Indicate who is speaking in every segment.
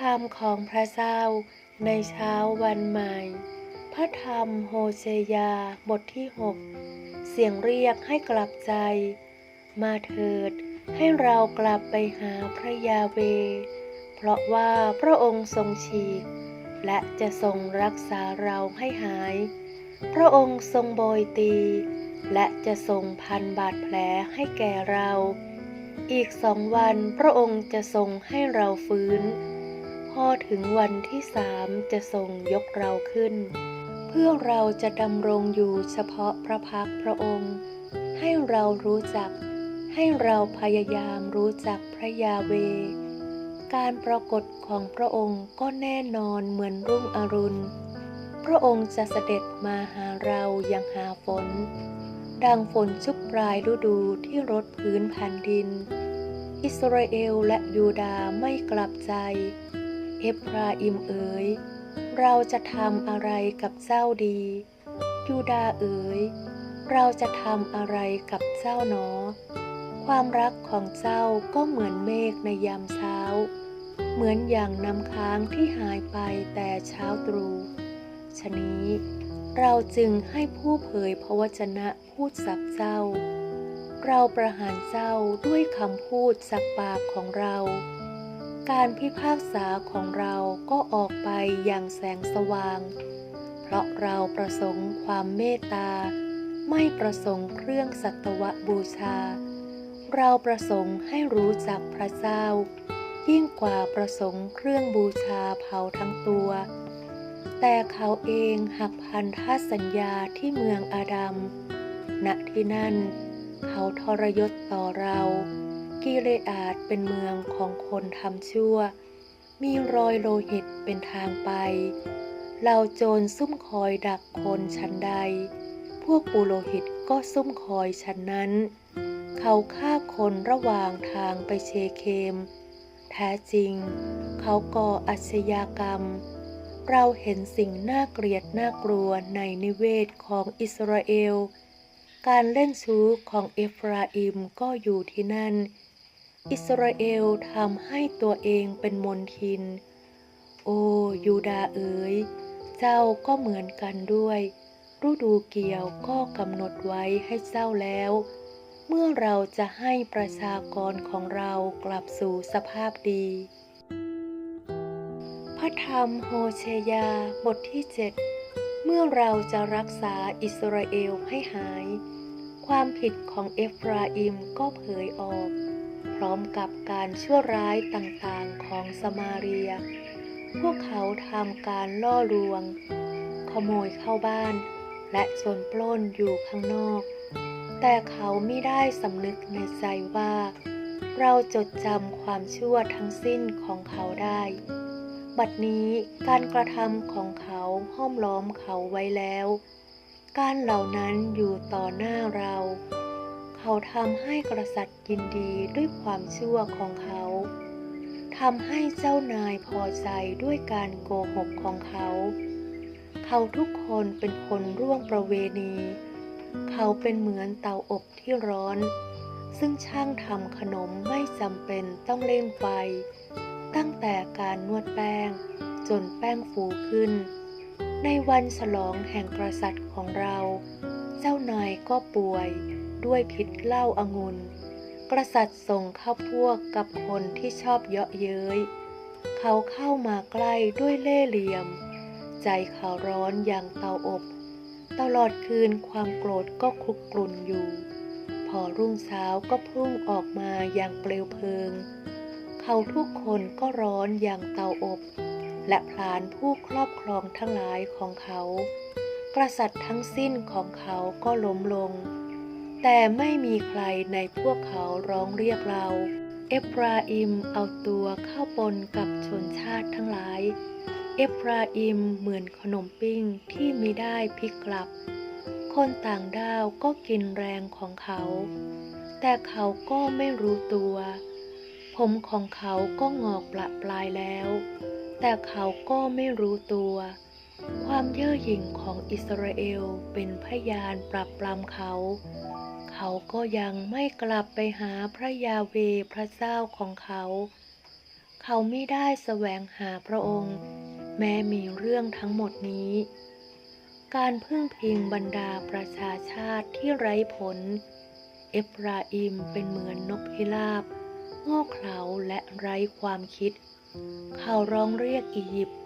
Speaker 1: ธรรมของพระเจ้าในเช้าวันใหม่ พระธรรมโฮเชยาบทที่ 6 เสียงเรียกให้กลับใจ มาเถิด ให้เรากลับไปหาพระยาเว เพราะว่าพระองค์ทรงฉีก และจะทรงรักษาเราให้หาย พระองค์ทรงโบยตี และจะทรงพันบาดแผลให้แก่เรา อีกสองวันพระองค์จะทรงให้เราฟื้น พอถึงวันที่สามจะทรงยกเราขึ้น เพื่อเราจะดำรงอยู่เฉพาะพระพักพระองค์ ให้เรารู้จัก ให้เราพยายามรู้จักพระยาเว การปรากฏของพระองค์ก็แน่นอนเหมือนรุ่งอรุณ พระองค์จะเสด็จมาหาเราอย่างหาฝน ดังฝนชุกปลายฤดูที่รดพื้นแผ่นดินอิสราเอลและยูดาห์ไม่กลับใจ เอฟราอิมเอ๋ย เราจะทำอะไรกับเจ้าดี ยูดาเอ๋ย เราจะทำอะไรกับเจ้าหนอ ความรักของเจ้าก็เหมือนเมฆในยามเช้า เหมือนอย่างน้ำค้างที่หายไปแต่เช้าตรู่ชนี้เราจึงให้ผู้เผยพระวจนะพูดสับเจ้า เราประหารเจ้าด้วยคำพูดสักปากของเรา การพิพากษาของเราก็ออกไปอย่างแสงสว่าง เพราะเราประสงค์ความเมตตา ไม่ประสงค์เครื่องสัตวบูชา เราประสงค์ให้รู้จักพระเจ้า ยิ่งกว่าประสงค์เครื่องบูชาเผาทั้งตัว แต่เขาเองหักพันธสัญญาที่เมืองอาดัมณที่นั่น เขาทรยศต่อเรา กิเลอาดเป็นเมืองของคนทำชั่ว มีรอยโลหิตเป็นทางไป เราโจรซุ่มคอยดักคนชั้นใด พวกปุโรหิตก็ซุ่มคอยชั้นนั้น เขาฆ่าคนระหว่างทางไปเชเคม แท้จริง เขาก่ออาชญากรรม เราเห็นสิ่งน่าเกลียดน่ากลัวในนิเวศของอิสราเอลการเล่นชู้ของเอฟราอิมก็อยู่ที่นั่น อิสราเอลทำให้ตัวเองเป็นมนทิน โอยูดาเอ๋ย เจ้าก็เหมือนกันด้วย ฤดูเกี่ยวก็กำหนดไว้ให้เจ้าแล้ว เมื่อเราจะให้ประชากรของเรากลับสู่สภาพดี พระธรรมโฮเชยาบทที่7เมื่อเราจะรักษาอิสราเอลให้หาย ความผิดของเอฟราอิมก็เผยออก พร้อมกับการชั่วร้ายต่างๆของสมาเรีย พวกเขาทำการล่อลวง ขโมยเข้าบ้าน และชนปล้นอยู่ข้างนอก แต่เขาไม่ได้สำนึกในใจว่า เราจดจำความชั่วทั้งสิ้นของเขาได้ บัดนี้การกระทำของเขาห้อมล้อมเขาไว้แล้ว การเหล่านั้นอยู่ต่อหน้าเรา เขาทำให้กษัตริย์ยินดีด้วยความชั่วของเขาทำให้เจ้านายพอใจด้วยการโกหกของเขา เขาทุกคนเป็นคนร่วงประเวณี เขาเป็นเหมือนเตาอบที่ร้อน ซึ่งช่างทำขนมไม่จำเป็นต้องเล่นไฟ ตั้งแต่การนวดแป้ง จนแป้งฟูขึ้น ในวันฉลองแห่งกษัตริย์ของเรา เจ้านายก็ป่วย ด้วยพิษเหล้าอางุ่นกษัตริย์ส่งเข้าพวกกับคนที่ชอบเยาะเย้ย เขาเข้ามาใกล้ด้วยเล่เหลี่ยม ใจเขาร้อนอย่างเตาอบ ตลอดคืนความโกรธก็คลุกกลุ่นอยู่ พอรุ่งเช้าก็พุ่งออกมาอย่างเปลวเพลิง เขาทุกคนก็ร้อนอย่างเตาอบ และพลานผู้ครอบครองทั้งหลายของเขา กษัตริย์ทั้งสิ้นของเขาก็ล้มลง แต่ไม่มีใครในพวกเขาร้องเรียกเรา เอฟราอิมเอาตัวเข้าปนกับชนชาติทั้งหลาย เอฟราอิมเหมือนขนมปิ้งที่มีได้พลิกกลับ คนต่างด้าวก็กินแรงของเขา แต่เขาก็ไม่รู้ตัว ผมของเขาก็งอกปละปลายแล้ว แต่เขาก็ไม่รู้ตัว ความเย่อหยิ่งของอิสราเอลเป็นพยานปรับปรามเขา เขาก็ยังไม่กลับไปหาพระยาเวพระเจ้าของเขา เขาไม่ได้แสวงหาพระองค์ แม้มีเรื่องทั้งหมดนี้ การพึ่งพิงบรรดาประชาชาติที่ไร้ผล เอฟราอิมเป็นเหมือนนกพิราบโง่เขลาและไร้ความคิด เขาร้องเรียกอียิปต์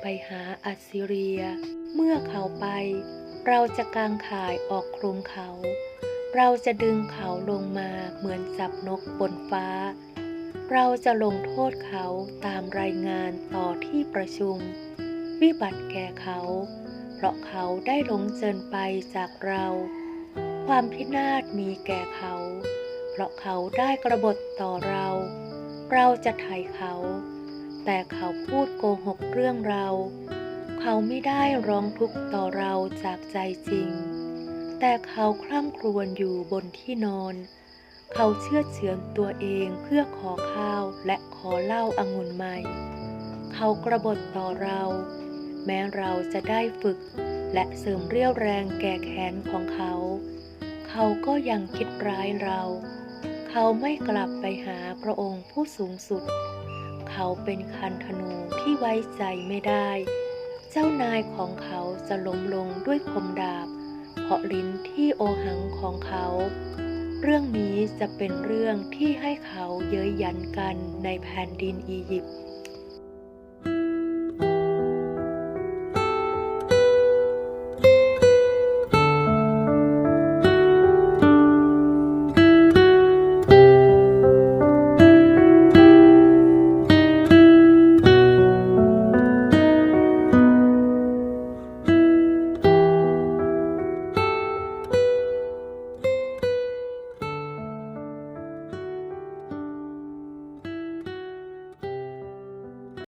Speaker 1: ไปหาอัสซีเรีย เมื่อเขาไป เราจะกางข่ายออกคลุมเขา เราจะดึงเขาลงมาเหมือนจับนกบนฟ้า เราจะลงโทษเขาตามรายงานต่อที่ประชุม วิบัติแก่เขา เพราะเขาได้หลงเจินไปจากเรา ความพินาศมีแก่เขา เพราะเขาได้กระบฏต่อเรา เราจะไถ่เขา แต่เขาพูดโกหกเรื่องเรา เขาไม่ได้ร้องทุกข์ต่อเราจากใจจริง แต่เขาคร่ำครวญอยู่บนที่นอน เขาเชื่อเฉือนตัวเองเพื่อขอข้าวและขอเหล้าอางุ่นใหม่ เขากระบฏต่อเรา แม้เราจะได้ฝึกและเสริมเรี่ยวแรงแก่แขนของเขา เขาก็ยังคิดร้ายเรา เขาไม่กลับไปหาพระองค์ผู้สูงสุด เขาเป็นคันธนูที่ไว้ใจไม่ได้ เจ้านายของเขาจะล้มลงด้วยคมดาบ เพราะลิ้นที่โอหังของเขา เรื่องนี้จะเป็นเรื่องที่ให้เขาเย้ยยันกันในแผ่นดินอียิปต์